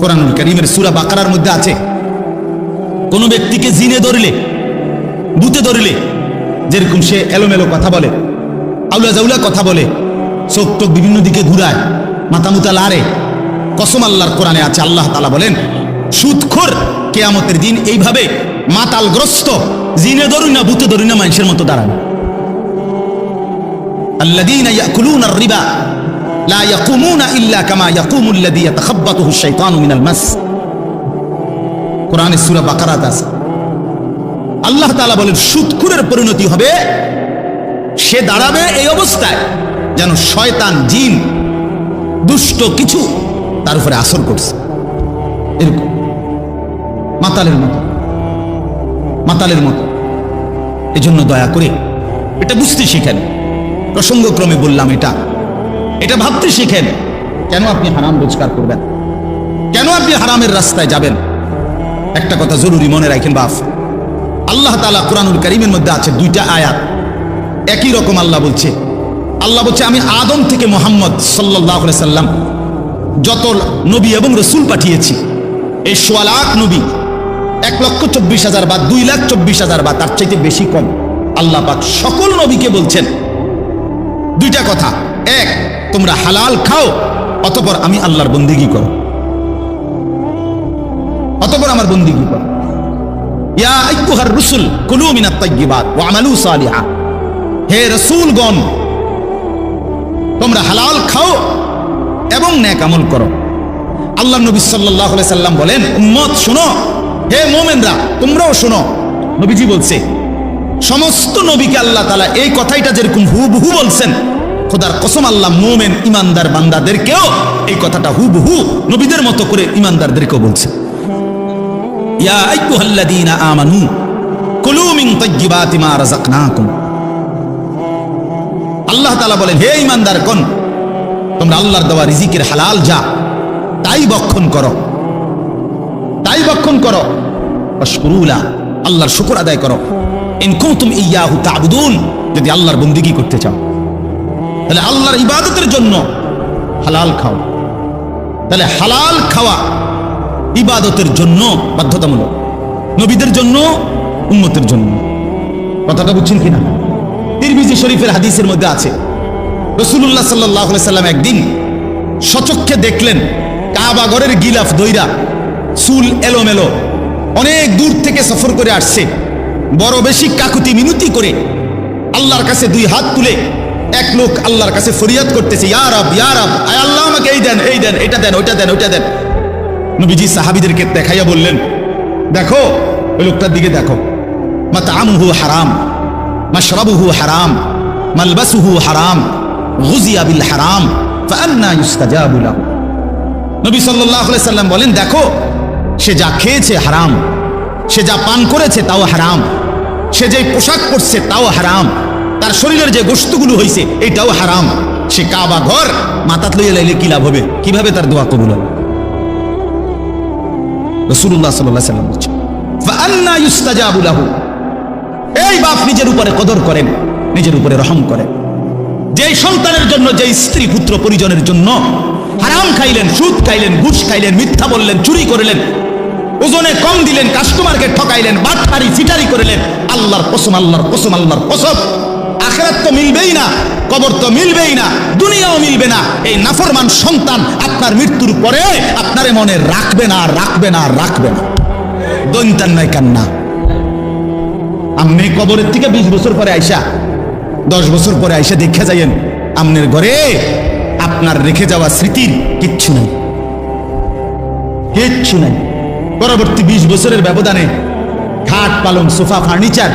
কোরআনুল করিমের সুরা বাকার মধ্যে আছে। কোনো ব্যক্তিকে জিনে ধরলে, বুতে ধরলে, যেরকম সে এলোমেলো কথা বলে, আউলা জাউলা কথা বলে, চোখ টোক বিভিন্ন দিকে ঘুরায় মাতামুতা লারে, কসম আল্লাহর কোরআনে আছে, আল্লাহ তালা বলেন, সুদখোর কেয়ামতের দিন এইভাবে মাতালগ্রস্ত, জিনে ধরুন না, বুতে ধরুন না, মানুষের মতো দাঁড়ান আল্লাদিন লা ইয়াকুমুনা ইল্লা কামা ইয়াকুমুল্লাযী ইয়াতাখাব্বাতুহু আশ-শাইতানু মিনাল মাস। কোরআনে সূরা বাকারাত আছে। আল্লাহ তাআলা বলেন সুদখুরের পরিণতি হবে, সে দাঁড়াবে এই অবস্থায় যেন শয়তান, জিন, দুষ্ট কিছু তার উপরে আসর করছে। এরকম। মাতালের মতো। মাতালের মতো। এজন্য দয়া করে, এটা বুঝতে শিখেন। প্রসঙ্গক্রমে বললাম এটা। এটা ভাবতে শিখেন। কেন আপনি হারাম রোজগার করবেন? কেন আপনি হারামের রাস্তায় যাবেন? একটা কথা জরুরি মনে রাখেন বাপ। আল্লাহ তালা কোরআনুল করিমের মধ্যে আছে দুইটা আয়াত। একই রকম আল্লাহ বলছে। আল্লাহ বলছে, আমি আদম থেকে মোহাম্মদ সাল্লাহ সাল্লাম যত নবী এবং রসুল পাঠিয়েছি, এই সোয়া লাখ নবী, এক লক্ষ চব্বিশ হাজার বা দুই লাখ চব্বিশ হাজার বা তার চাইতে বেশি কম আল্লাহ পাক সকল নবীকে বলছেন। দুইটা কথা। এক তোমরা হালাল খাও, অতপর আমি আল্লাহর বন্দিগি করো অতপর আমার বন্দিগি করো হে তোমরা হালাল খাও এবং আমল করো। আল্লাহ নবী আলাইহি সাল্লাম বলেন, উম্মত শোনো, হে মুমিনরা, তোমরাও শোনো। নবীজি বলছে, সমস্ত নবীকে আল্লাহ তাআলা এই কথাইটা যেরকম হুবহু বলছেন খোদার কসম আল্লাহ মোমেন ইমানদার বান্দাদেরকেও এই কথাটা হুবহু নবীদের মতো করে ইমানদারদেরকেও বলছে। ইয়া আইয়ুহাল্লাযীনা আমানু, কুলু মিন তাইয়্যিবাতি মা রাযাকনাকুম। আল্লাহ তাআলা বলেন, হে ইমানদার কোন তোমরা আল্লাহর দেওয়া রিজিকের হালাল যা, তাই বক্ষণ করো। তাই বক্ষণ করো। অশকুরুলা আল্লাহর শুকর আদায় করো। ইন কুনতুম ইয়াহু তা'বুদুন, যদি আল্লাহর বন্দিগি করতে চাও। তাহলে আল্লাহর ইবাদতের জন্য হালাল খাও তাহলে হালাল খাওয়া ইবাদতের জন্য বাধ্যতামূলক। নবীদের জন্য, উম্মতের জন্য। কথাটা বুঝছেন কিনা? তিরমিজি শরীফের হাদিসের মধ্যে আছে। রসুল্লাহ সাল্লাহ সাল্লাম একদিন সচক্ষে দেখলেন কাবাগরের গিলাফ দইরা চুল এলোমেলো, অনেক দূর থেকে সফর করে আসছে। বড় বেশি কাকুতি মিনতি করে আল্লাহর কাছে দুই হাত তুলে এক লোক আল্লাহর কাছে ফরিয়াদ করতেছে ইয়ারাব ইয়ারাব আয় আল্লাহ আমাকে এই দেন এই দেন, এটা দেন, ওইটা দেন ওইটা দেন। নবীজি সাহাবিদেরকে দেখাইয়া বললেন, দেখো, ওই লোকটার দিকে দেখো। মাতামুহু হারাম, মাশরাবুহু হারাম, মালবাসুহু হারাম, গুজিয়া বিল হারাম ফান্না ইউস্তাজাবু লাহু। নবী সাল্লাল্লাহু আলাইহি সাল্লাম বলেন, দেখো, সে যা খেয়েছে হারাম, সে যা পান করেছে তাও হারাম, সে যে পোশাক পরছে তাও হারাম তার শরীরের যে গোস্তগুলো হয়েছে এটাও হারাম। সে কাবা ঘর মাথাত লইয়া লাইলে কি লাভ হবে? কীভাবে তার দোয়া কবুল হবে? রসুল্লাহ সাল্লাম বলছে এই বাপ নিজের উপরে কদর করেন, নিজের উপরে রহম করেন। যেই সন্তানের জন্য, যেই স্ত্রী পুত্র পরিজনের জন্য হারাম খাইলেন, সুদ খাইলেন, ঘুষ খাইলেন, মিথ্যা বললেন, চুরি করলেন, ওজনে কম দিলেন, কাস্টমারকে ঠকাইলেন বাটফারি ফিটারি করলেন, আল্লাহর কসম আল্লাহর কসম আল্লাহর কসম। আখেরাত তো মিলবেই না, কবর তো মিলবেই না, দুনিয়াও মিলবে না। এই নাফরমান সন্তান আপনার মৃত্যুর পরে আপনারে মনে রাখবে না রাখবে না রাখবে না। দৈন্তান নয় কান্না। আপনি কবরের থেকে বিশ বছর পরে আইসা, দশ বছর পরে আইসা দেখে যাইয়েন, আমনের ঘরে আপনার রেখে যাওয়া স্মৃতির কিচ্ছু নাই। কিচ্ছু নাই। পরবর্তী বিশ বছরের ব্যবধানে খাট পালং সোফা ফার্নিচার,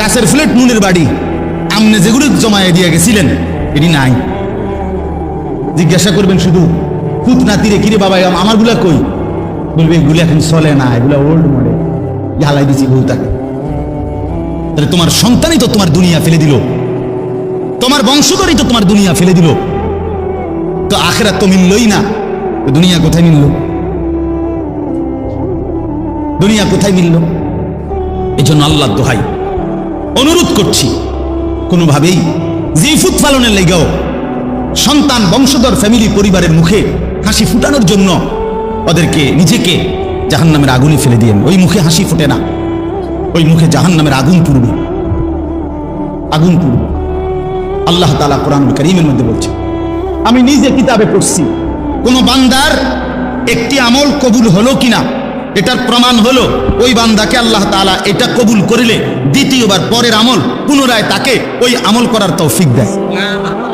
কাছের ফ্লেট নুনের বাড়ি আমনে যেগুলো জমায়ে দিয়ে গেছিলেন, এটি নাই। জিজ্ঞাসা করবেন শুধু খুদ নাতিরে কিরে বাবা আমারগুলা কই? বলবে, এগুলো এখন চলে না, এগুলো ওল্ড মডেল। জ্বালাই দিছি বউ তাকে তাহলে তোমার সন্তানই তো তোমার দুনিয়া ফেলে দিল। তোমার বংশধরই তো তোমার দুনিয়া ফেলে দিল। তো আখেরা তো মিললই না দুনিয়া কোথায় মিলল? দুনিয়া কোথায় মিলল? এই জন্য আল্লাহ দোহাই অনুরোধ করছি কোনোভাবেই জিফুত পালনের লেগেও সন্তান, বংশধর ফ্যামিলি পরিবারের মুখে হাসি ফুটানোর জন্য ওদেরকে নিজেকে জাহান্নামের আগুনে ফেলে দিয়েন। ওই মুখে হাসি ফোটে না। ওই মুখে জাহান্নামের আগুন পুরবে আগুন পুরবে আল্লাহ তালা কোরআন করিমের মধ্যে বলছে, আমি নিজে কিতাবে পড়ছি, কোন বান্দার একটি আমল কবুল হলো কিনা? এটার প্রমাণ হলো, ওই বান্দাকে আল্লাহ তালা এটা কবুল করিলে দ্বিতীয়বার পরের আমল, পুনরায় তাকে ওই আমল করার তৌফিক দেয়।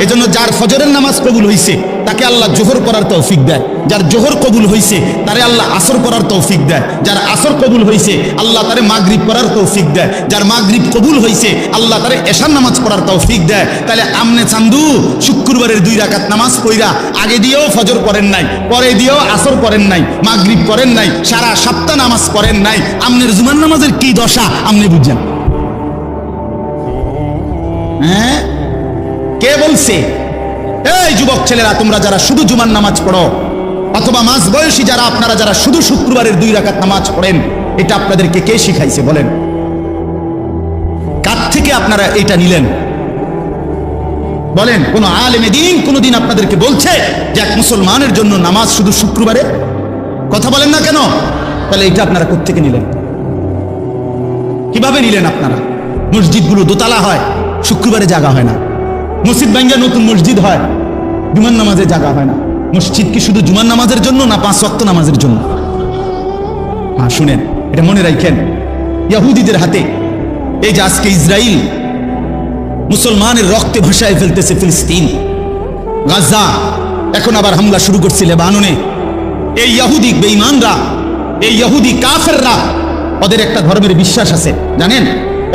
এজন্য যার ফজরের নামাজ কবুল হইছে, তাকে আল্লাহ জোহর করার তৌফিক দেয়। যার জোহর কবুল হইছে, তারে আল্লাহ আসর করার তৌফিক দেয়। যার আসর কবুল হয়েছে আল্লাহ তারে মাগরিব করার তৌফিক দেয়। যার মাগরিব কবুল হইছে, আল্লাহ তারে এশার নামাজ পড়ার তৌফিক দেয়। তাহলে আমনে চান্দু, শুক্রবারের দুই রাকাত নামাজ পড়া আগে দিয়েও ফজর করেন নাই, পরে দিয়েও আসর করেন নাই, মাগরিব করেন নাই, সারা সপ্তাহ নামাজ করেন নাই। আমনের জুমার নামাজের কি দশা আমনে বুঝছেন হ্যাঁ? কে বলছে? এই যুবক ছেলেরা, তোমরা যারা শুধু জুমার নামাজ পড়ো, অথবা মাঝ বয়সী যারা, আপনারা যারা শুধু শুক্রবারের দুই রাকাত নামাজ পড়েন, এটা আপনাদেরকে কে শিখাইছে বলেন? কার থেকে আপনারা এটা নিলেন? বলেন, কোন আলেমে দিন কোনদিন আপনাদেরকে বলছে যে এক মুসলমানের জন্য নামাজ শুধু শুক্রবারে? কথা বলেন না কেন? তাহলে এটা আপনারা কোত্থেকে নিলেন? কীভাবে নিলেন আপনারা? মসজিদগুলো দোতলা হয়, শুক্রবারে জায়গা হয় না। মসজিদ ভাঙ্গা নতুন মসজিদ হয়, জুমার নামাজে জায়গা হয় না। মসজিদ কি শুধু জুমার নামাজের জন্য না পাঁচ ওয়াক্ত নামাজের জন্য? হ্যাঁ শুনেন, এটা মনে রাখেন, ইয়াহুদিদের হাতে এই যে আজকে ইসরায়েল মুসলমানের রক্তে ভাসায় ফেলতেছে ফিলিস্তিন, গাজা, এখন আবার হামলা শুরু করছে লেবাননে। এই ইয়াহুদি বেঈমানরা, এই ইয়াহুদি কাফেররা, ওদের একটা ধর্মের বিশ্বাস আছে, জানেন?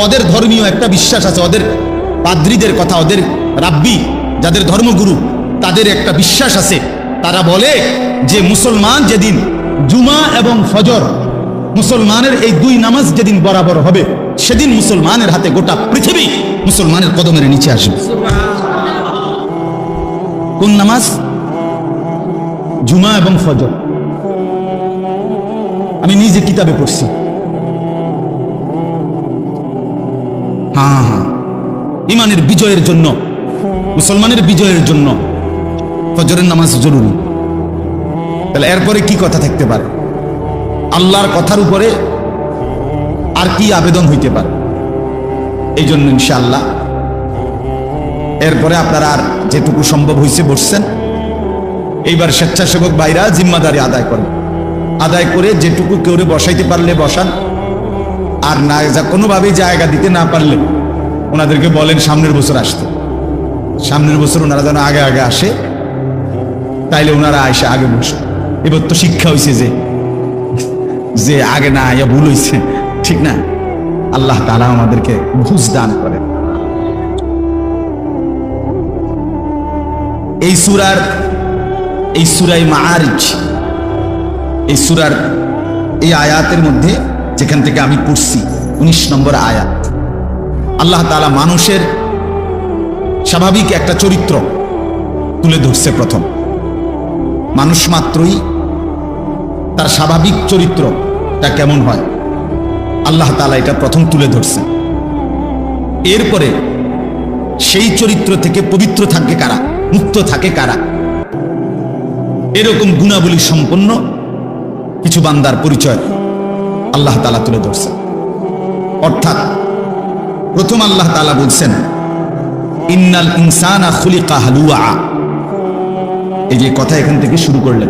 ওদের ধর্মীয় একটা বিশ্বাস আছে, ওদের পাদ্রীদের কথা, ওদের রাব্বি, যাদের ধর্মগুরু, তাদের একটা বিশ্বাস আছে। তারা বলে যে মুসলমান যেদিন জুমা এবং ফজর, মুসলমানের এই দুই নামাজ যেদিন বরাবর হবে, সেদিন মুসলমানের হাতে গোটা পৃথিবী মুসলমানের কদমের নিচে আসবে। কোন নামাজ? জুমা এবং ফজর। আমি নিজে কিতাবে পড়ছি। হ্যাঁ হ্যাঁ। ইমানের বিজয়ের জন্য মুসলমানের বিজয়ের জন্য ফজরের নামাজ জরুরি। তাহলে এরপরে কি কথা থাকতে পারে? আল্লাহর কথার উপরে আর কি আবেদন হইতে পারে? এই জন্য ইনশাআল্লাহ এরপরে আপনারা আর যেটুকু সম্ভব হয়েছে বসছেন। এইবার স্বেচ্ছাসেবক ভাইরা জিম্মাদারি আদায় করেন। আদায় করে যেটুকু কেউ বসাইতে পারলে বসান, আর না কোনোভাবেই জায়গা দিতে না পারলে ওনাদেরকে বলেন সামনের বছর আসতে। সামনের বছর ওনারা যেন আগে আগে আসে, তাইলে ওনারা আসে আগে বসে। এবার তো শিক্ষা হয়েছে যে যে আগে না আয়া ভুল হয়েছে ঠিক না? আল্লাহ তালা আমাদেরকে বুঝ দান করে এই সুরার, এই সুরাই মাআরিজ, এই সুরার এই আয়াতের মধ্যে যেখান থেকে আমি পড়ছি, উনিশ নম্বর আয়াত। আল্লাহ তালা মানুষের স্বাভাবিক একটা চরিত্র তুলে ধরছে প্রথম। মানুষ মাত্রই তার স্বাভাবিক চরিত্রটা কেমন হয়। আল্লাহ তালা এটা প্রথম তুলে ধরছে। এরপরে সেই চরিত্র থেকে পবিত্র থাকে কারা? মুক্ত থাকে কারা? এরকম গুণাবলী সম্পন্ন কিছু বান্দার পরিচয় আল্লাহ তালা তুলে ধরছে। অর্থাৎ প্রথম আল্লাহ তালা বলছেন ইন্নাল ইনসানা খুলিকা হালুয়া। এই যে কথা এখান থেকে শুরু করলেন।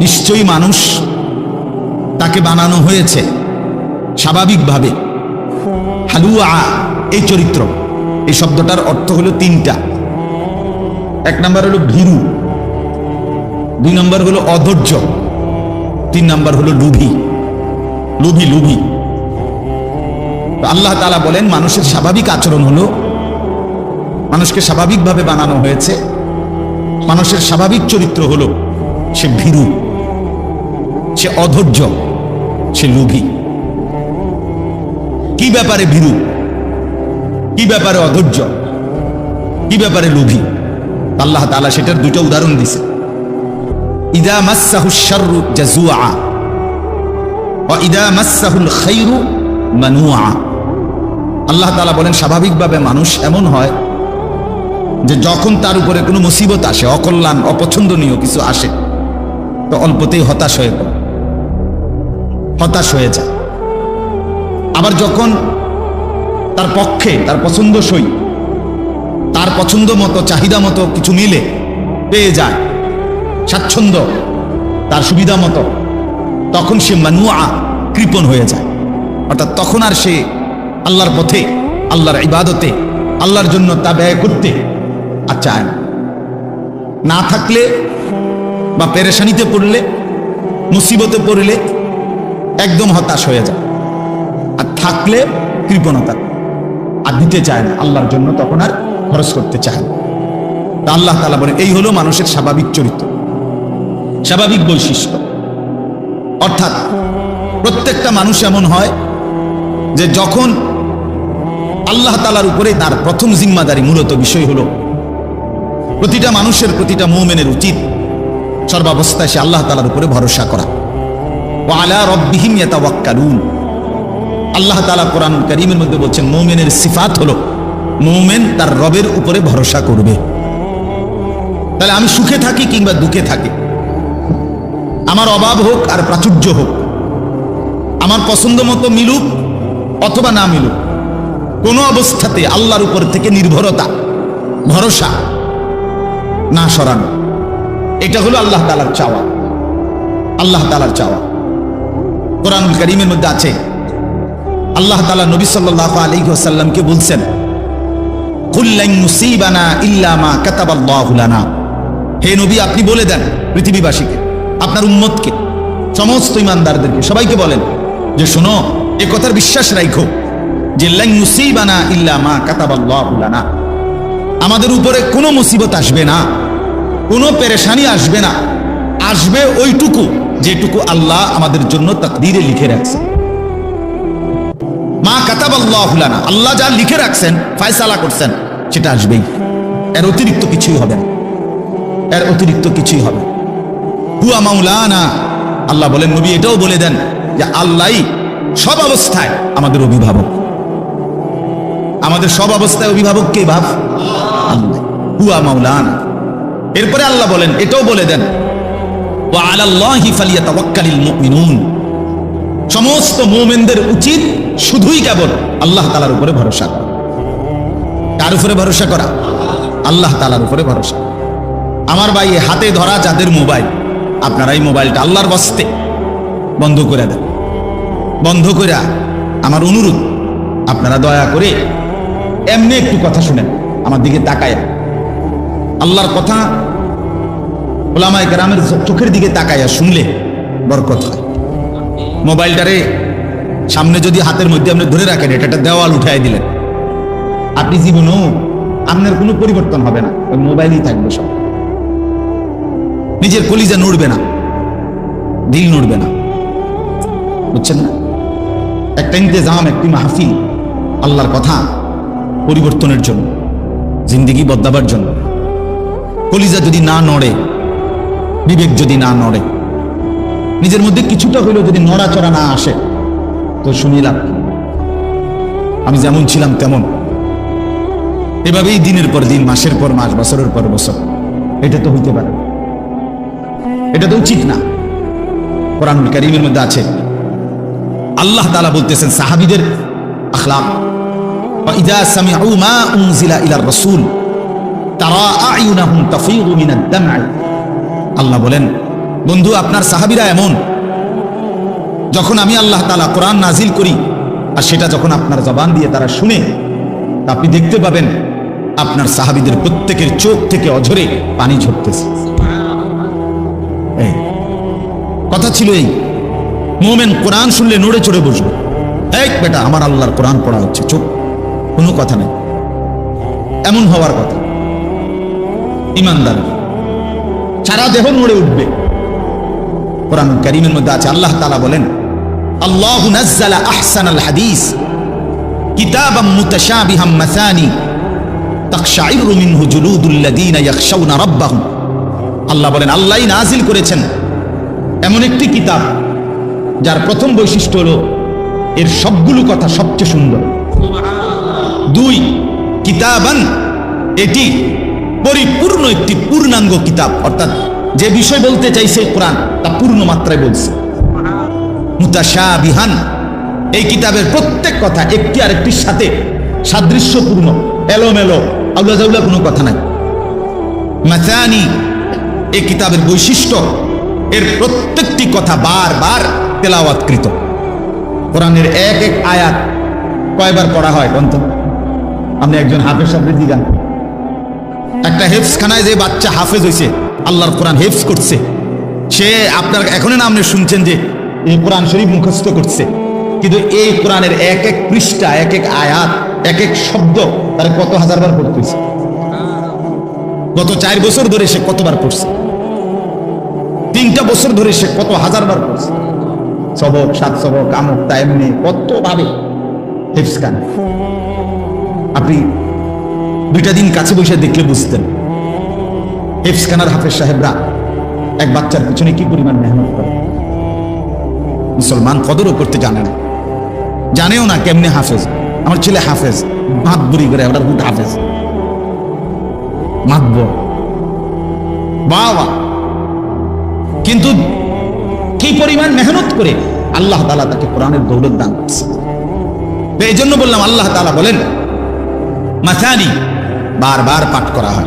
নিশ্চয়ই মানুষ তাকে বানানো হয়েছে স্বাভাবিকভাবে। হালুয়া, এই চরিত্র। এই শব্দটার অর্থ হলো তিনটা। এক নম্বর হলো ভীরু। দুই নম্বর হলো অধৈর্য। তিন নম্বর হলো লুভি। লুভি লুভি। আল্লাহ তালা বলেন, মানুষের স্বাভাবিক আচরণ হলো মানুষকে স্বাভাবিকভাবে বানানো হয়েছে। মানুষের স্বাভাবিক চরিত্র হলো সে ভীরু, সে অধৈর্য, সে লোভী। কি ব্যাপারে ভীরু? কি ব্যাপারে অধৈর্য? কি ব্যাপারে লুভি? আল্লাহ তালা সেটার দুটো উদাহরণ দিছে ইদা মাসাহু শাররু জাজুআ ও ইদা মাসাহুল খাইরু মানুআ। আল্লাহ তাআলা বলেন, স্বাভাবিকভাবে মানুষ এমন হয় যে যখন তার উপরে কোনো মুসিবত আসে, অকল্যাণ, অপছন্দনীয় কিছু আসে, তো অল্পতেই হতাশ হয়ে হতাশ হয়ে যায়। আবার যখন তার পক্ষে, তার পছন্দসই, তার পছন্দ মতো, চাহিদা মতো কিছু মিলে, পেয়ে যায়, স্বাচ্ছন্দ্য, তার সুবিধা মতো, তখন সে মানুয়া, কৃপণ হয়ে যায়। অর্থাৎ তখন আর সে আল্লাহর পথে, আল্লাহর ইবাদতে, আল্লাহর জন্য তা ব্যয় করতে আর চায় না না থাকলে বা পেরেশানিতে পড়লে, মুসিবতে পড়লে একদম হতাশ হয়ে যায় আর থাকলে কৃপণতা। আর দিতে চায় না, আল্লাহর জন্য তখন আর খরচ করতে চায় না। তা আল্লাহ তালা বলেন এই হলো মানুষের স্বাভাবিক চরিত্র। স্বাভাবিক বৈশিষ্ট্য। অর্থাৎ প্রত্যেকটা মানুষ এমন হয় যে যখন আল্লাহ তালার উপরে তার প্রথম জিম্মাদারি মূলত বিষয় হলো প্রতিটা মানুষের প্রতিটা মৌমেনের উচিত সর্বাবস্থায় সে আল্লাহ তালার উপরে ভরসা করা। আলা ইয়াতাওয়াক্কালুন। আল্লাহ তাআলা কোরআন কারীমের মধ্যে বলছেন, মৌমেনের সিফাত হলো মৌমেন তার রবের উপরে ভরসা করবে। তাহলে আমি সুখে থাকি কিংবা দুঃখে থাকি? আমার অভাব হোক আর প্রাচুর্য হোক, আমার পছন্দ মতো মিলুক অথবা না মিলুক, কোনো অবস্থাতে আল্লাহর উপর থেকে নির্ভরতা, ভরসা না সরানো। এটা হলো আল্লাহ তালার চাওয়া। আল্লাহ তালার চাওয়া। কোরআন করিমের মধ্যে আছে, আল্লাহ তালা নবী সাল্লাহ আলী আসাল্লামকে বলছেন হে নবী, আপনি বলে দেন পৃথিবীবাসীকে, আপনার উম্মতকে, সমস্ত ইমানদারদেরকে, সবাইকে বলেন যে শোনো, এ কথার বিশ্বাস রাখো যে লাইন মুসিবানা ইল্লামা কাতাবাল্লাহু লানা। আমাদের উপরে কোনো মুসিবত আসবে না, কোনো পেরেশানি আসবে না। আসবে ওইটুকু, যেটুকু আল্লাহ আমাদের জন্য তাকদীরে লিখে রাখছে মা কাতাব আল্লাহ আল্লাহ যা লিখে রাখছেন, ফায়সালা করছেন, সেটা আসবেই। এর অতিরিক্ত কিছুই হবে না। এর অতিরিক্ত কিছুই হবে হুয়া মাউলানা আল্লাহ বলেন, নবী এটাও বলে দেন যে আল্লাহ সব অবস্থায় আমাদের অভিভাবক। আমাদের সব অবস্থায় অভিভাবক কে ভাব? আল্লাহ হুয়া মাউলানা এরপরে আল্লাহ বলেন, এটাও বলে দেন সমস্ত মোমেনদের উচিত শুধুই কেবল আল্লাহ তালার উপরে ভরসা করা। কার উপরে ভরসা করা? আল্লাহ তালার উপরে ভরসা। আমার ভাই হাতে ধরা যাদের মোবাইল, আপনারা এই মোবাইলটা আল্লাহর বস্তে বন্ধ করে দেন। বন্ধ করে, আমার অনুরোধ, আপনারা দয়া করে এমনি একটু কথা শুনেন, আমার দিকে তাকায় আল্লাহর কথা ওলামায় গ্রামের চোখের দিকে তাকাইয়া শুনলে বরকত হয়। মোবাইলটারে সামনে যদি হাতের মধ্যে আপনি ধরে রাখেন এটা একটা দেওয়াল উঠাই দিলেন। আপনি জীবনেও আপনার কোনো পরিবর্তন হবে না, ওই মোবাইলই থাকবে সব। নিজের কলিজা নড়বে না, দিল নড়বে না। বুঝছেন না? একটা ইন্তজাম, একটি মাহফিল আল্লাহর কথা পরিবর্তনের জন্য, জিন্দিগি বদলাবার জন্য। কলিজা যদি না নড়ে, বিবেক যদি না নড়ে, নিজের মধ্যে কিছুটা হইলেও যদি নড়াচড়া না আসে, তো শুনিলাম আমি যেমন ছিলাম তেমন। এভাবেই দিনের পর দিন, মাসের পর মাস, বছরের পর বছর, এটা তো হইতে পারে। এটা তো উচিত না। কোরআন করিমের মধ্যে আছে, আল্লাহ তালা বলতেছেন, সাহাবিদের আখলাম ইদা সামি আউ মা উম জিলা ইলার রসুল। আল্লাহ বলেন, বন্ধু, আপনার সাহাবীরা এমন, যখন আমি আল্লাহ তালা কোরআন নাজিল করি, আর সেটা যখন আপনার জবান দিয়ে তারা শুনে আপনি দেখতে পাবেন, আপনার সাহাবিদের প্রত্যেকের চোখ থেকে অঝরে পানি ঝরতেছে। কথা ছিল এই, মোমেন কোরআন শুনলে নড়ে চড়ে বসবে। এক বেটা, আমার আল্লাহর কোরআন পড়া হচ্ছে চোখ কোনো কথা নেই। এমন হওয়ার কথা। ইমানদার। সারা দেহ নড়ে উঠবে। কোরআন করিমের মধ্যে আছে, আল্লাহ তাআলা বলেন, আল্লাহু নাজ্জালা আহসানাল হাদিস, কিতাবাম আল্লাহ বলেন, আল্লাহই নাজিল করেছেন এমন একটি কিতাব, যার প্রথম বৈশিষ্ট্য হলো, এর সবগুলো কথা সবচেয়ে সুন্দর। দুই, কিতাবান, এটি পরিপূর্ণ একটি পূর্ণাঙ্গ কিতাব। অর্থাৎ যে বিষয় বলতে চাইছে কোরআন, তা পূর্ণ মাত্রায় বলছে। মুতাশাবিহান। এই কিতাবের প্রত্যেক কথা একটি আরেকটির সাথে সাদৃশ্যপূর্ণ, এলোমেলো আউলা জাউলা কোনো কথা নাই। মাথানি এই কিতাবের বৈশিষ্ট্য, এর প্রত্যেকটি কথা বারবার তেলাওয়াতকৃত। কোরআনের এক এক আয়াত কয়বার পড়া হয় কন্ত আপনি একজন হাফেজ সাহেব দিগান একটা হেফস খানায় যে বাচ্চা হাফেজ হয়েছে আল্লাহর কোরআন হেফস করছে। সে আপনার এখনই না আপনি শুনছেন যে এই কোরআন শরীফ মুখস্থ করছে। কিন্তু এই কোরআনের এক এক পৃষ্ঠা, এক এক আয়াত, এক এক শব্দ তার কত হাজার বার পড়তেছে গত চার বছর ধরে সে কতবার পড়ছে? তিনটা বছর ধরে সে কত হাজার বার পড়ছে? সবক, সাত সবক, আমক, তা এমনি কত ভাবে হেফস খান আপনি দুইটা দিন কাছে বসে দেখলে বুঝতেন। হেফস খানার হাফেজ সাহেবরা এক বাচ্চার পিছনে কি পরিমাণ মেহনত করে। মুসলমান কদরও করতে জানে না। জানেও না কেমনে হাফেজ। আমার ছেলে হাফেজ। মাত বুড়ি করে ওটার হুদ হাফেজ। মাতব বাবা। কিন্তু কি পরিমাণ মেহনত করে আল্লাহ তালা তাকে কোরআনের দৌলত দান করছে। এই জন্য বললাম, আল্লাহ তালা বলেন, মাথানি বারবার পাঠ করা হয়।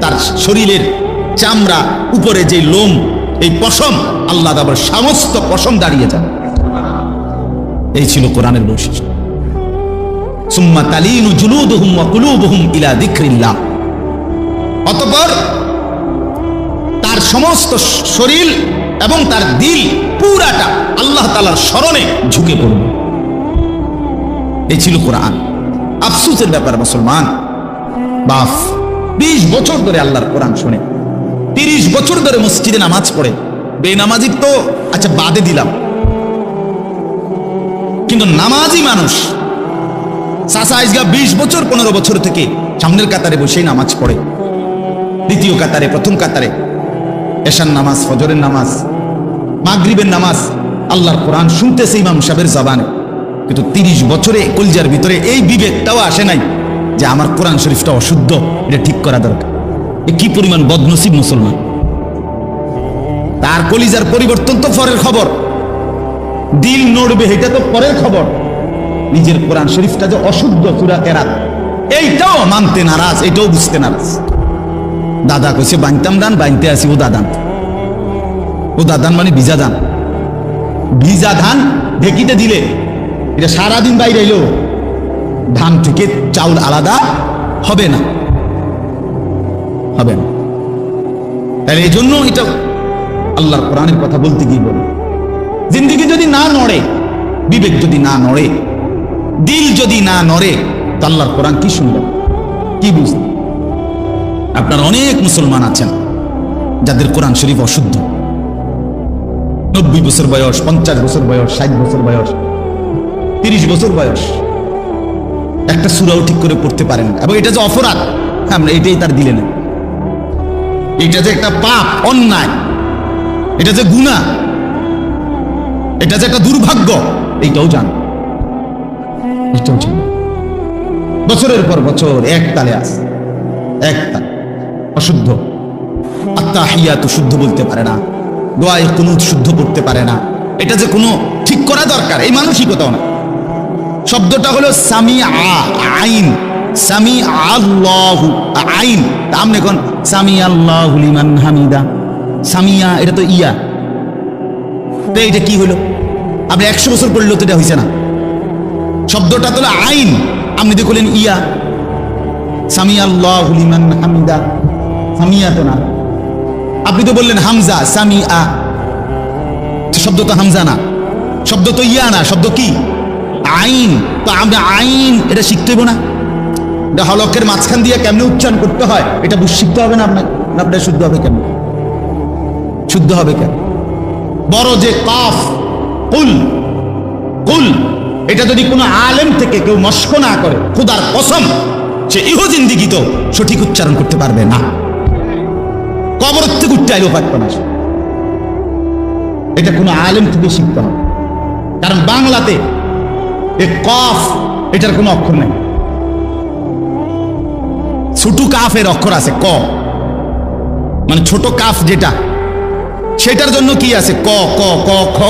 তার শরীরের চামড়া, উপরে যে লোম, এই পশম, আল্লাহ আবার সমস্ত পশম দাঁড়িয়ে যাবে। এই ছিল কোরআনের বৈশিষ্ট্য। ইলা অতঃপর তার সমস্ত শরীর এবং তার দিল পুরাটা আল্লাহ তালার স্মরণে ঝুঁকে পড়বে এই ছিল কোরআন। আফসুসের ব্যাপার, মুসলমান। বাফ, বিশ বছর ধরে আল্লাহর কোরআন শুনে। তিরিশ বছর ধরে মসজিদে নামাজ পড়ে। বেনামাজির তো আচ্ছা বাদে দিলাম। কিন্তু নামাজি মানুষ সাসা আইজগা বিশ বছর, পনেরো বছর থেকে সামনের কাতারে বসেই নামাজ পড়ে। দ্বিতীয় কাতারে, প্রথম কাতারে। এশান নামাজ, ফজরের নামাজ, মাগরিবের নামাজ, আল্লাহর কোরআন শুনতেছে ইমাম সাহেবের জবানে। কিন্তু তিরিশ বছরে কলজার ভিতরে এই বিবেকটাও আসে নাই যে আমার কোরআন শরীফটা অশুদ্ধ, এটা ঠিক করা দরকার। এ কি পরিমাণ বদনসিব মুসলমান। তার কলিজার পরিবর্তন তো পরের খবর। দিল নড়বে, এটা তো পরের খবর। নিজের কোরআন শরীফটা যে অশুদ্ধ সুরা কেরাত, এইটাও মানতে নারাজ এটাও বুঝতে নারাজ। দাদা কইছে, বানতাম দান, বানতে আসি ও দাদান। ও দাদান মানে ভিজা দান। ভিজা ধান ঢেকিতে দিলে, এটা সারাদিন বাইরে এলো। ধান থেকে চাউল আলাদা হবে না। হবে না। তাহলে এই জন্য এটা আল্লাহর কোরআনের কথা বলতে গিয়ে বলে। জিন্দিগি যদি না নড়ে, বিবেক যদি না নড়ে, দিল যদি না নড়ে, তো আল্লাহর কোরআন কি শুনবেন কি বুঝবেন আপনার অনেক মুসলমান আছেন, যাদের কোরআন শরীফ অশুদ্ধ। নব্বই বছর বয়স, পঞ্চাশ বছর বয়স, ষাট বছর বয়স, তিরিশ বছর বয়স, একটা সুরাও ঠিক করে পড়তে পারেন না। এবং এটা যে অপরাধ আমরা এটাই তার দিলে না। এটা যে একটা পাপ, অন্যায়, এটা যে গুণা এটা যে একটা দুর্ভাগ্য, এইটাও জান। এটাও জান। বছরের পর বছর এক তালে আছে, এক তালে। অশুদ্ধ। আত্মা তো শুদ্ধ বলতে পারে না। দোয়ায় কোনো শুদ্ধ করতে পারে না। এটা যে কোনো ঠিক করা দরকার, এই মানসিকতাও না। শব্দটা হলো সামি আইন। সামি আল্লাহু আইন। আপনি এখন সামি আল্লাহু লিমান হামিদা। সামিয়া এটা তো ইয়া। তো এটা কি হলো? আপনি একশো বছর পড়লেও তো এটা হয়েছে না। শব্দটা তো আইন। আপনি করলেন ইয়া। সামি আল্লাহু লিমান হামিদা। আপনি তো বললেন হামজা সামি আ শব্দ তো হামজা না। শব্দ তো ইয়া না, শব্দ কি? আইন। তো আমরা আইন, এটা শিখতে না। এটা হলকের মাঝখান দিয়ে কেমনে উচ্চারণ করতে হয়, এটা শিখতে হবে না আপনার আপনার শুদ্ধ হবে কেন শুদ্ধ হবে কেন বড় যে কফ, কুল কুল, এটা যদি কোনো আলেম থেকে কেউ মস্ক না করে, খুদার কসম, সে ইহো জিন্দিগি তো সঠিক উচ্চারণ করতে পারবে না। কবর থেকে উঠতে আইলেও না এটা কোনো আলেম থেকে শিখতে হবে। কারণ বাংলাতে এ কফ, এটার কোনো অক্ষর নেই। ছোটু কাফের অক্ষর আছে ক। মানে ছোট কাফ যেটা, সেটার জন্য কি আছে? ক ক ক, খ,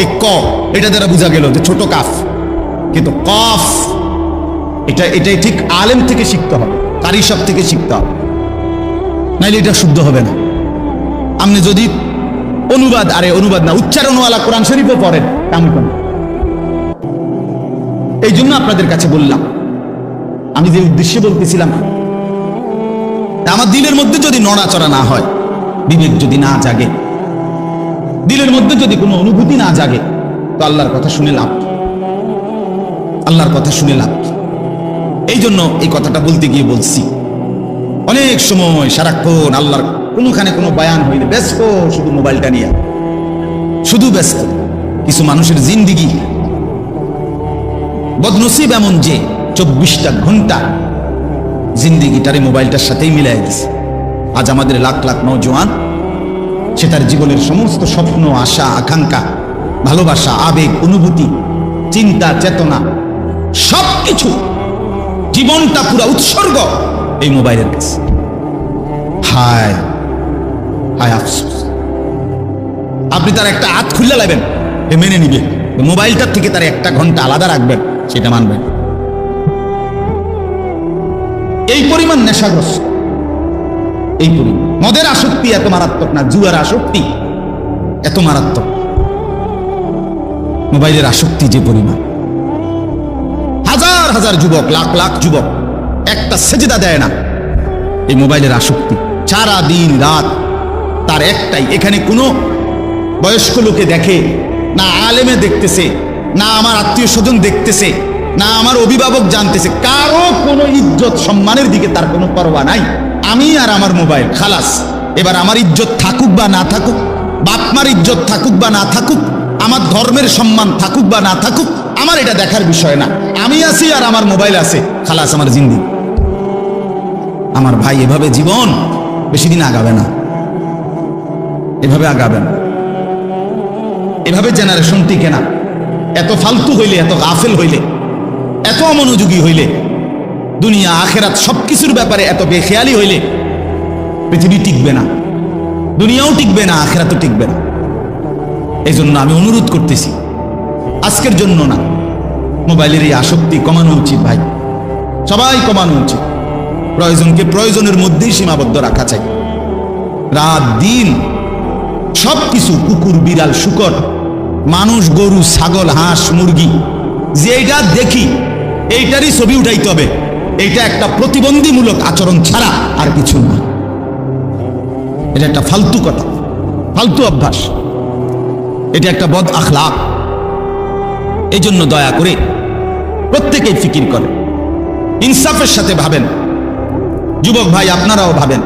এ ক। এটা দ্বারা বোঝা গেল যে ছোট কাফ। কিন্তু কফ, এটা, এটাই ঠিক আলেম থেকে শিখতে হবে কারি সব থেকে শিখতে হবে। নাইলে এটা শুদ্ধ হবে না। আপনি যদি অনুবাদ, আরে অনুবাদ না, উচ্চারণওয়ালা কোরআন শরীফও পড়েন কেমন কেমন এই জন্য আপনাদের কাছে বললাম, আমি যে উদ্দেশ্যে বলতেছিলাম আমার দিলের মধ্যে যদি নড়াচড়া না হয়, বিবেক যদি না জাগে, দিলের মধ্যে যদি কোনো অনুভূতি না জাগে, তো আল্লাহর কথা শুনে লাভ আল্লাহর কথা শুনে লাভ এই জন্য এই কথাটা বলতে গিয়ে বলছি অনেক সময় সারাক্ষণ আল্লাহর কোনোখানে কোনো বায়ান হইলে ব্যস্ত, শুধু মোবাইলটা নিয়ে। শুধু ব্যস্ত। কিছু মানুষের জিন্দিগি। বদনসিব এমন যে চব্বিশটা ঘণ্টা জিন্দিগিটারে মোবাইলটার সাথেই মিলাই দিছে। আজ আমাদের লাখ লাখ নৌজওয়ান সে তার জীবনের সমস্ত স্বপ্ন, আশা, আকাঙ্ক্ষা, ভালোবাসা, আবেগ, অনুভূতি, চিন্তা, চেতনা সব কিছু জীবনটা পুরো উৎসর্গ। এই মোবাইলের কাছে। হায় হায় আফসোস। আপনি তার একটা হাত খুললে লাগবেন মেনে নিবে মোবাইলটার থেকে তার একটা ঘণ্টা আলাদা রাখবেন, সেটা মানবেন। এই পরিমাণ নেশাগ্রস্ত। এই পরিমাণ। মদের আসক্তি এত মারাত্মক না, জুয়ার আসক্তি এত মারাত্মক। মোবাইলের আসক্তি যে পরিমাণ। হাজার হাজার যুবক, লাখ লাখ যুবক একটা সেজদা দেয় না। এই মোবাইলের আসক্তি। সারা দিন রাত তার একটাই। এখানে কোনো বয়স্ক লোকে দেখে, না আলেমে দেখতেছে, না আমার আত্মীয় স্বজন দেখতেছে, না আমার অভিভাবক জানতেছে। কারও কোনো ইজ্জত সম্মানের দিকে তার কোনো পরোয়া নাই। আমি আর আমার মোবাইল, খালাস। এবার আমার ইজ্জত থাকুক বা না থাকুক বাপমার ইজ্জত থাকুক বা না থাকুক, আমার ধর্মের সম্মান থাকুক বা না থাকুক, আমার এটা দেখার বিষয় না। আমি আছি আর আমার মোবাইল আছে। খালাস, আমার জিন্দি আমার ভাই এভাবে জীবন বেশি দিন আগাবে না। এভাবে আগাবে না। এভাবে জেনারেশন টিকে না। এত ফালতু হইলে, এত গাফেল হইলে, এত অমনোযোগী হইলে, দুনিয়া, আখেরাত সবকিছুর ব্যাপারে এত বেখেয়ালি হইলে পৃথিবী টিকবে না। দুনিয়াও টিকবে না, আখেরাতও টিকবে না। এই জন্য আমি অনুরোধ করতেছি, আজকের জন্য না। মোবাইলের এই আসক্তি কমানো উচিত ভাই। সবাই কমানো উচিত। প্রয়োজনকে প্রয়োজনের মধ্যেই সীমাবদ্ধ রাখা চাই। রাত, দিন সব কিছু কুকুর, বিড়াল, শুকর, মানুষ, গরু, ছাগল, হাঁস, মুরগি যেটা দেখি, এইটারই ছবি উঠাইতে হবে। এইটা একটা প্রতিবন্ধীমূলক আচরণ ছাড়া আর কিছু না। এটা একটা ফালতু কথা, ফালতু অভ্যাস। এটা একটা বদ আখলাক। এই জন্য দয়া করে প্রত্যেকেই ফিকির করে ইনসাফের সাথে ভাবেন। যুবক ভাই, আপনারাও ভাবেন।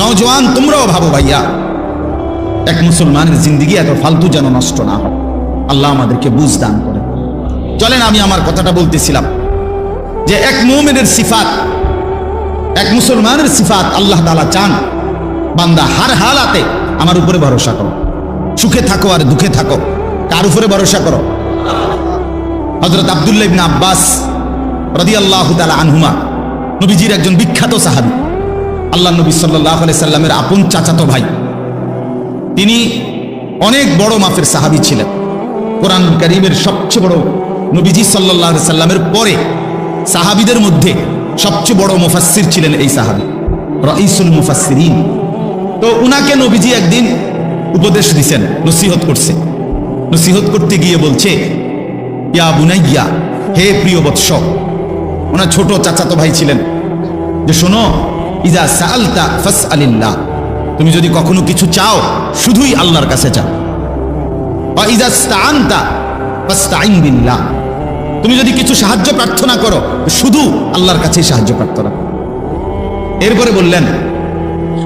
নওজোয়ান, তোমরাও ভাবো ভাইয়া। এক মুসলমানের জিন্দিগি এত ফালতু যেন নষ্ট না হয়। আল্লাহ আমাদেরকে বুঝ দান করে। চলেন, আমি আমার কথাটা বলতেছিলাম যে এক মোমেনের সিফাত, এক মুসলমানের সিফাত আল্লাহ তালা চান। বান্দা হার হালাতে আমার উপরে ভরসা করো। সুখে থাকো আর দুঃখে থাকো। কার উপরে ভরসা করো? হজরত আবদুল্লাহ আব্বাস রদি আল্লাহ তালা আনহুমা নবীজির একজন বিখ্যাত সাহাবি। আল্লাহ নবী সাল্লাহ সাল্লামের আপন চাচাতো ভাই। তিনি অনেক বড় মাপের সাহাবি ছিলেন। কোরআন করিমের সবচেয়ে বড় নবীজি সাল্লাহ সাল্লামের পরে সাহাবিদের মধ্যে সবচেয়ে বড় মুফাসসির ছিলেন এই সাহাবি রঈসুল মুফাসসিরিন। তো উনাকে নবীজি একদিন উপদেশ দিছেন, নসিহত করছে। নসিহত করতে গিয়ে বলছে, ইয়া বুনাইয়া, হে প্রিয় বৎস ওনার ছোট চাচাতো ভাই ছিলেন। যে শোনো ইজা সালতা ফাস আলিল্লাহ তুমি যদি কখনো কিছু চাও, শুধুই আল্লাহর কাছে চাও। বা ইজা স্তাআনতা ফাস্তাইন বিল্লাহ। তুমি যদি কিছু সাহায্য প্রার্থনা করো, শুধু আল্লাহর কাছেই সাহায্য প্রার্থনা। এরপরে বললেন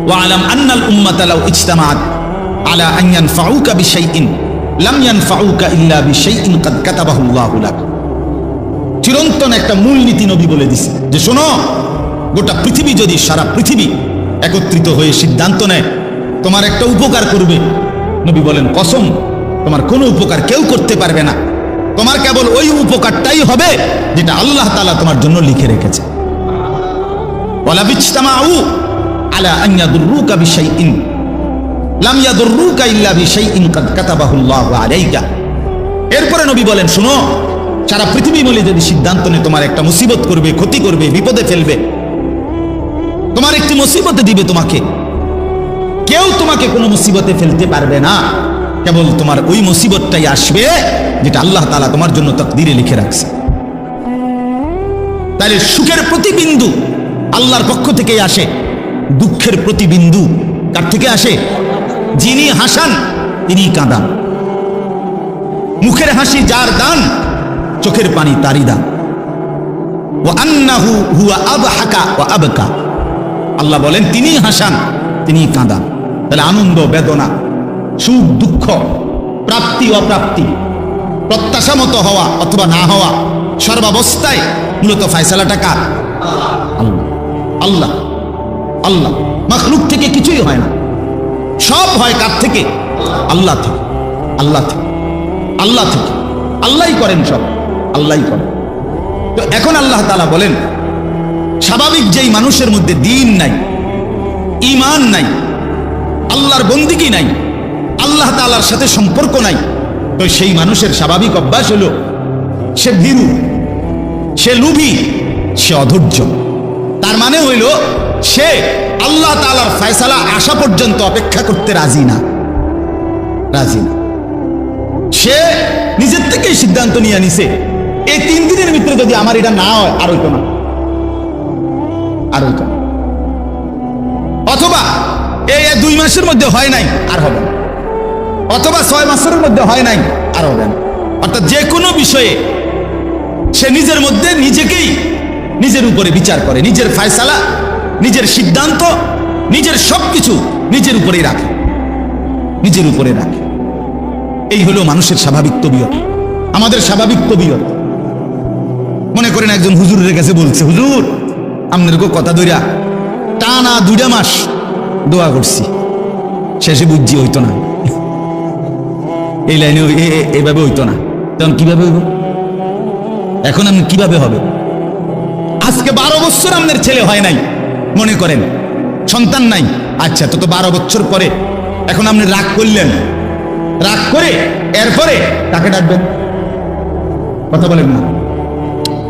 ওয়া ওয়ালাম আন্নাল উম্মাতা লাউ ইজতামাআত আলা আন ইয়ানফাউকা বিশাইইন, লাম ইয়ানফাউকা ইল্লা বিশাইইন কাদ কাতাবাহু আল্লাহু চিরন্তন একটা মূলনীতি নবী বলে দিছে। যে শোনো, গোটা পৃথিবী যদি, সারা পৃথিবী একত্রিত হয়ে সিদ্ধান্ত নেয়, তোমার একটা উপকার করবে। নবী বলেন, কসম, তোমার কোনো উপকার কেউ করতে পারবে না। তোমার কেবল ওই উপকারটাই হবে যেটা আল্লাহ তাআলা তোমার জন্য লিখে রেখেছে। এরপরে নবী বলেন, শুনো সারা পৃথিবী বলে যদি সিদ্ধান্ত নেয়, তোমার একটা মুসিবত করবে, ক্ষতি করবে, বিপদে ফেলবে। তোমার একটি মুসিবতে দিবে তোমাকে। কেউ তোমাকে কোনো মুসিবতে ফেলতে পারবে না। কেবল তোমার ওই মুসিবতটাই আসবে, যেটা আল্লাহ তাআলা তোমার জন্য তকদিরে লিখে রাখছে। তাহলে সুখের প্রতিবিন্দু আল্লাহর পক্ষ থেকেই আসে। দুঃখের প্রতিবিন্দু কার থেকে আসে? যিনি হাসান, তিনি কাঁদান। মুখের হাসি যার দান চোখের পানি তারই দান ও আন্নাহু হুয়া আবহাকা ও আবকা। আল্লাহ বলেন তিনি হাসান তিনি কাঁদান। তাহলে আনন্দ, বেদনা, সুখ, দুঃখ, প্রাপ্তি, অপ্রাপ্তি, প্রত্যাশা মতো হওয়া অথবা না হওয়া, সর্বাবস্থায় মূলত ফায়সালাটা কার? আল্লাহ। আল্লাহ। আল্লাহ। মখলুক থেকে কিছুই হয় না। সব হয় কার থেকে? আল্লাহ থেকে। আল্লাহ থেকে। আল্লাহ থেকে। আল্লাহই করেন সব। আল্লাহই করেন তো এখন আল্লাহ তাআলা বলেন, স্বাভাবিক যেই মানুষের মধ্যে দিন নাই ইমান নাই, আল্লাহর বন্দিগি নাই, আল্লাহ তালার সাথে সম্পর্ক নাই, তো সেই মানুষের স্বাভাবিক অভ্যাস হলো, সে ভীরু, সে লুভি, সে অধৈর্য। তার মানে হইল, সে আল্লাহ তাআলার ফয়সালা আসা পর্যন্ত অপেক্ষা করতে রাজি না। রাজি না। সে নিজের থেকেই সিদ্ধান্ত নিয়ে নিছে। এই তিন দিনের ভিতরে যদি আমার এটা না হয়, আর হইতো না। আর হইতো না। অথবা এই দুই মাসের মধ্যে হয় নাই, আর হবে না। অথবা ছয় মাসের মধ্যে হয় নাই, আর হবে না। অর্থাৎ যে কোনো বিষয়ে সে নিজের মধ্যে নিজেকেই নিজের উপরে বিচার করে, নিজের ফায়সালা, নিজের সিদ্ধান্ত, নিজের সবকিছু নিজের উপরেই রাখে। নিজের উপরে রাখে। এই হলো মানুষের স্বাভাবিক তবিয়ত। আমাদের স্বাভাবিক তবিয়ত। মনে করেন একজন হুজুরের কাছে বলছে, হুজুর আপনার কথা দইরা টানা দুইটা মাস দোয়া করছি। শেষে বুঝছি হইতো না। এই লাইনে এভাবে হইতো না। তখন কীভাবে হইব? এখন আপনি কীভাবে হবে? আজকে বারো বছর আপনার ছেলে হয় নাই, মনে করেন। সন্তান নাই। আচ্ছা তো তো বারো বছর পরে এখন আপনি রাগ করলেন। রাগ করে এরপরে তাকে ডাকবেন। কথা বলেন না।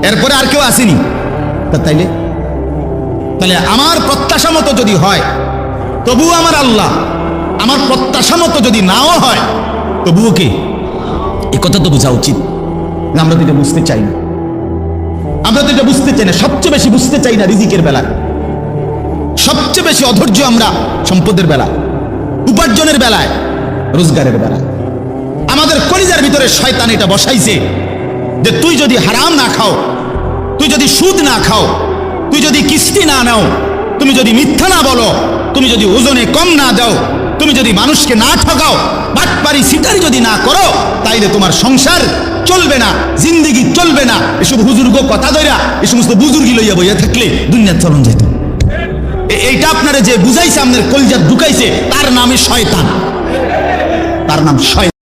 এরপরে আর কেউ আসেনি। তাইলে? তাহলে আমার প্রত্যাশা মতো যদি হয়, তবুও আমার আল্লাহ, আমার প্রত্যাশা মতো যদি নাও হয়, তবুও কি? এ কথা তো বোঝা উচিত। আমরা তো এটা বুঝতে চাই না। আমরা তো এটা বুঝতে চাই না। সবচেয়ে বেশি বুঝতে চাই না রিজিকের বেলা। সবচেয়ে বেশি অধৈর্য আমরা সম্পদের বেলা। উপার্জনের বেলায়, রোজগারের বেলায় আমাদের কলিজার ভিতরে শয়তান এটা বসাইছে যে, তুই যদি হারাম না খাও তুই যদি সুদ না খাও, তুই যদি কিস্তি না নাও, তুমি যদি মিথ্যা না বলো, তুমি যদি ওজনে কম না দাও, তুমি যদি মানুষকে না ঠকাও, বাটপারি সিটারি যদি না করো, তাইলে তোমার সংসার চলবে না, জিন্দিগি চলবে না। এসব হুজুর্গ কথা দইরা এই সমস্ত বুজুর্গি লইয়া বইয়া থাকলে দুনিয়ার চলন যেত এইটা আপনারা যে বুঝাইছে, আপনার কলজার ঢুকাইছে, তার নামে শয়তান। তার নাম শয়তান।